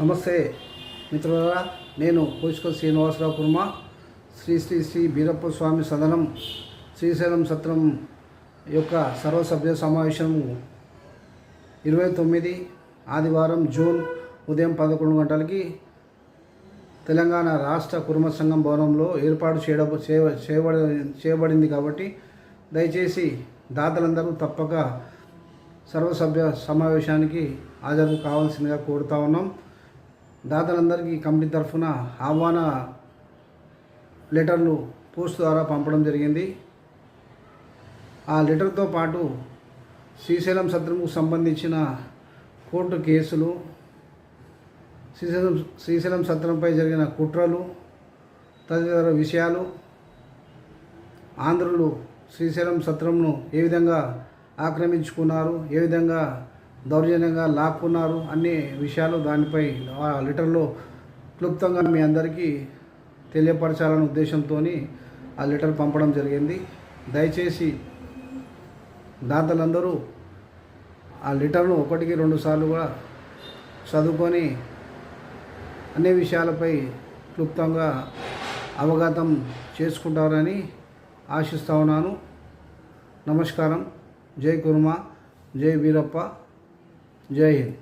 నమస్తే. మిత్రులారా నేను కోసుక శ్రీనివాసరావు కుర్మ. శ్రీ శ్రీ శ్రీ బీరప్ప స్వామి సదనం శ్రీశైలం సత్రం యొక్క సర్వసభ్య సమావేశం ఇరవై తొమ్మిది ఆదివారం జూన్ ఉదయం పదకొండు గంటలకి తెలంగాణ రాష్ట్ర కుర్మ సంఘం భవనంలో ఏర్పాటు చేయడం చేయ- చేయబడి చేయబడింది కాబట్టి దయచేసి దాతలందరూ తప్పక సర్వసభ్య సమావేశానికి హాజరు కావాల్సిందిగా కోరుతా ఉన్నాం. దాతలందరికీ కంపెనీ తరఫున ఆహ్వాన లెటర్లు పోస్ట్ ద్వారా పంపడం జరిగింది. ఆ లెటర్తో పాటు శ్రీశైలం సత్రంకు సంబంధించిన కోర్టు కేసులు శ్రీశైలం శ్రీశైలం సత్రంపై జరిగిన కుట్రలు తదితర విషయాలు ఆంధ్రులు శ్రీశైలం సత్రంను ఏ విధంగా ఆక్రమించుకున్నారు ఏ విధంగా దౌర్జన్యంగా లాక్కున్నారు అన్ని విషయాలు దానిపై ఆ లెటర్లో క్లుప్తంగా మీ అందరికీ తెలియపరచాలనే ఉద్దేశంతో ఆ లెటర్ పంపడం జరిగింది. దయచేసి దాతలందరూ ఆ లెటర్ను ఒకటికి రెండు సార్లు కూడా చదువుకొని అన్ని విషయాలపై క్లుప్తంగా అవగతం చేసుకుంటారని ఆశిస్తా ఉన్నాను. నమస్కారం. జై కుర్మ. జై వీరప్ప. జై హింద్